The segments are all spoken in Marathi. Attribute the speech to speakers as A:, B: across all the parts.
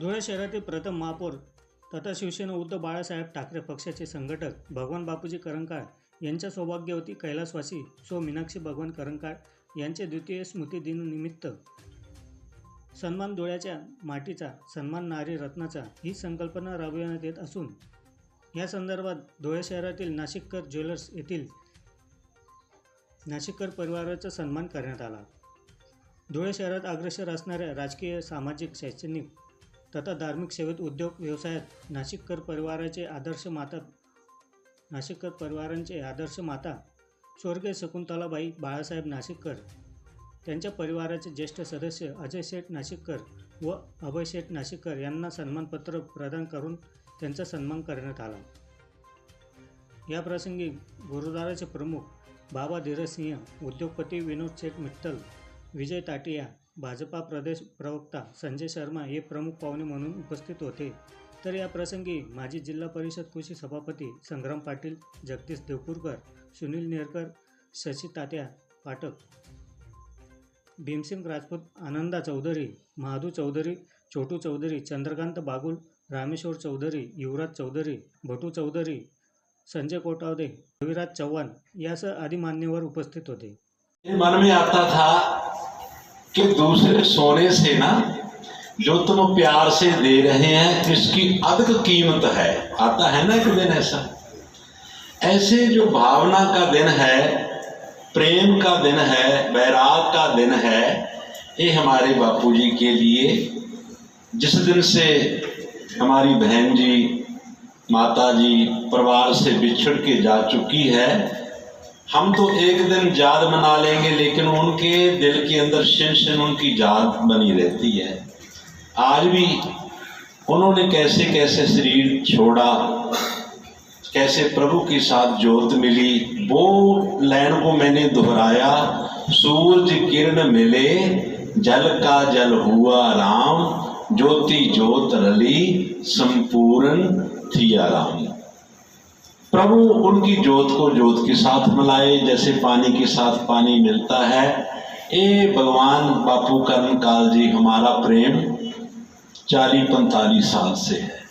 A: धुळे शहरातील प्रथम महापौर तथा शिवसेना उद्धव बाळासाहेब ठाकरे पक्षाचे संघटक भगवान बापूजी करंकाळ यांच्या सौभाग्यवती कैलासवासी सो मीनाक्षी भगवान करंकाळ यांचे द्वितीय स्मृतिदिनानिमित्त सन्मान धुळ्याच्या माटीचा सन्मान नारी रत्नाचा ही संकल्पना राबविण्यात येत असून या संदर्भात धुळे शहरातील नाशिककर ज्वेलर्स येथील नाशिककर परिवाराचा सन्मान करण्यात आला. धुळे शहरात अग्रेसर असणाऱ्या राजकीय सामाजिक शैक्षणिक तथा धार्मिक सेवेत उद्योग व्यवसायात नाशिककर परिवाराचे आदर्श माता नाशिककर परिवारांचे आदर्श माता स्वर्गीय शकुंतलाबाई बाळासाहेब नाशिककर त्यांच्या परिवाराचे ज्येष्ठ सदस्य अजय शेठ नाशिककर व अभय शेठ नाशिककर यांना सन्मानपत्र प्रदान करून त्यांचा सन्मान करण्यात आला. या प्रसंगी गुरुद्वाराचे प्रमुख बाबा धीरज सिंह उद्योगपती विनोद शेठ मित्तल विजय ताटिया भाजपा प्रदेश प्रवक्ता संजय शर्मा हे प्रमुख पाहुणे म्हणून उपस्थित होते. तर या प्रसंगी माजी जिल्हा परिषद कृषी सभापती संग्राम पाटील जगदीश देवपूरकर सुनील नेरकर शशी तात्या पाठक भीमसिंग राजपूत आनंदा चौधरी महादू चौधरी छोटू चौधरी चंद्रकांत बागुल रामेश्वर चौधरी युवराज चौधरी भटू चौधरी संजय कोटावदे रविराज चव्हाण यासह आदी मान्यवर उपस्थित होते.
B: मन में आता था कि दूसरे सोने से ना जो तुम प्यार से दे रहे हैं इसकी अधिक कीमत है आता है ना एक दिन ऐसा ऐसे जो भावना का दिन है प्रेम का दिन है बैराग का दिन है ये हमारे बापूजी के लिए जिस दिन से हमारी बहन जी माता जी परिवार से बिछड़ के जा चुकी है हम तो एक दिन याद मना लेंगे लेकिन उनके दिल के अंदर शिन शिन उनकी याद बनी रहती है। आज भी उन्होंने कैसे कैसे शरीर छोड़ा कैसे प्रभु के साथ जोत मिली वो लाइन को मैंने दोहराया सूरज किरण मिले जल का जल हुआ राम ज्योति ज्योत रली संपूर्ण थिया राम प्रभु उनकी जोत को जोत के साथ मिलाए जैसे पानी के साथ पानी मिलता है ए भगवान बापू करण काल जी हमारा प्रेम चालीस पैंतालीस साल से है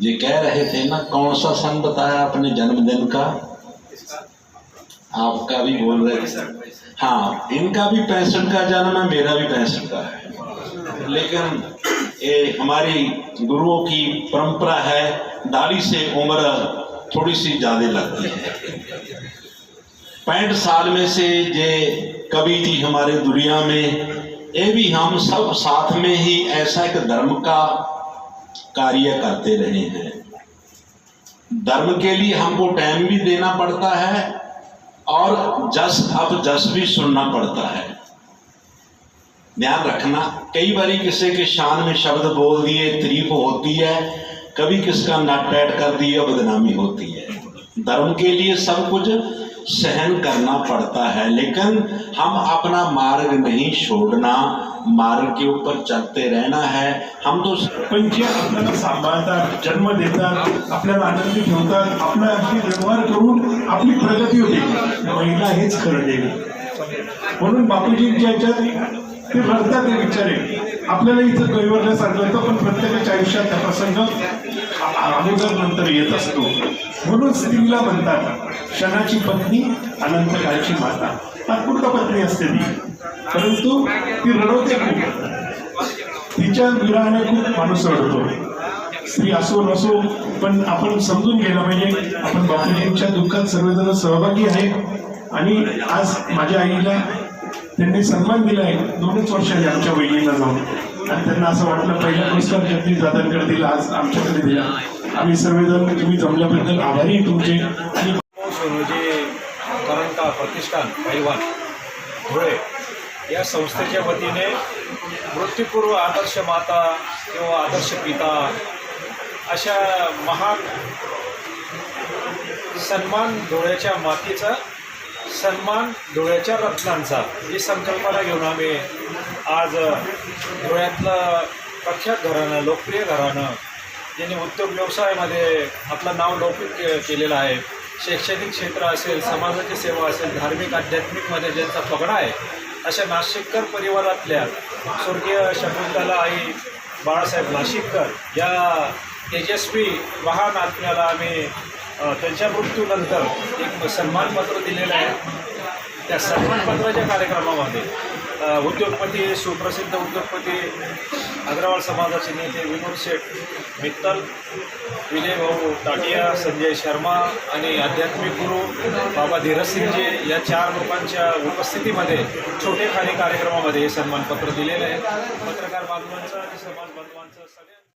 B: ये कह रहे थे ना कौन सा सन बताया अपने जन्मदिन का आपका भी बोल रहे थे हाँ इनका भी पैंसठ का जन्म है मेरा भी पैंसठ का है लेकिन ये हमारी गुरुओं की परंपरा है दाढ़ी से उम्र थोड़ी सी ज्यादा लगती है। पैंठ साल में से ये कवि थी हमारे दुनिया में ये भी हम सब साथ में ही ऐसा एक धर्म का कार्य करते रहे हैं। धर्म के लिए हमको टाइम भी देना पड़ता है और जस अब जस भी सुनना पड़ता है। ध्यान रखना कई बारी किसी के शान में शब्द बोल दिए तरीफ होती है कभी किसका नट पैट कर दिया बदनामी होती है धर्म के लिए सब कुछ सहन करना पड़ता है लेकिन हम अपना मार्ग नहीं छोड़ना मार्ग के ऊपर चलते रहना है हम तो
C: पण जे आपल्याला सांभाळतात जन्म देतात आपल्याला आनंदी ठेवतात आपला अगदी व्यवहार करून आपली प्रगती होते महिला हेच खरं देवी म्हणून बापूजींच्या ह्याच्यात ते भरतात ते विचारे. आपल्याला इथं कैवरलं सांगलं तर पण प्रत्येकाच्या आयुष्यात त्या प्रसंग अगोदर नंतर येत असतो. म्हणून स्त्रीला म्हणतात क्षणाची पत्नी अनंत काळची माता. तात्पुरता पत्नी असते ती. परंतु ती रडवते खूप. तिच्या विराने खूप माणूस रडतो. स्त्री असो नसो पण आपण समजून गेलं पाहिजे आपण बापूजींच्या दुःखात सर्वजण सहभागी आहे आणि आज माझ्या आईला त्यांनी सन्मान दिला आहे. दोनच वर्षाने आमच्या वहिनीला जाऊन. आणि त्यांना असं वाटलं पहिला पुरस्कार जगदीश दादांकडे दिला आज आमच्याकडे दिला. आम्ही सर्वजण तुम्ही जमल्याबद्दल आभारी तुमचे. आणि
D: म्हणजे सोनूजी प्रतिष्ठान पैलवान. धुळे या संस्थेच्या वतीने मृत्यूपूर्व आदर्श माता किंवा आदर्श पिता अशा महान सन्मान धुळ्याच्या मातीचा सन्मान डोळ्याच्या रत्नांचा ही संकल्पना घेऊन आम्ही आज धुळ्यातलं प्रख्यात घराणं लोकप्रिय घराणं ज्यांनी उद्योग व्यवसायामध्ये आपलं नाव लौकिक के- केलेलं आहे शैक्षणिक क्षेत्र असेल समाजाची सेवा असेल धार्मिक आध्यात्मिकमध्ये ज्यांचा पगडा आहे अशा नाशिककर परिवारातल्या स्वर्गीय शकुंतला आई बाळासाहेब नाशिककर या तेजस्वी महान आत्म्याला आम्ही त्यांच्या मृत्यूनंतर एक सन्मानपत्र दिलेलं आहे. त्या सन्मानपत्राच्या कार्यक्रमामध्ये उद्योगपती सुप्रसिद्ध उद्योगपती अग्रवाल समाजाचे नेते विनोद शेठ मित्तल विजय भाऊ ताटिया संजय शर्मा आणि आध्यात्मिक गुरु बाबा धीरसिंगजी या चार लोकांच्या उपस्थितीमध्ये छोटेखानी कार्यक्रमामध्ये हे सन्मानपत्र दिलेलं आहे. पत्रकार बांधवांचं आणि समाज बांधवांचं सगळ्या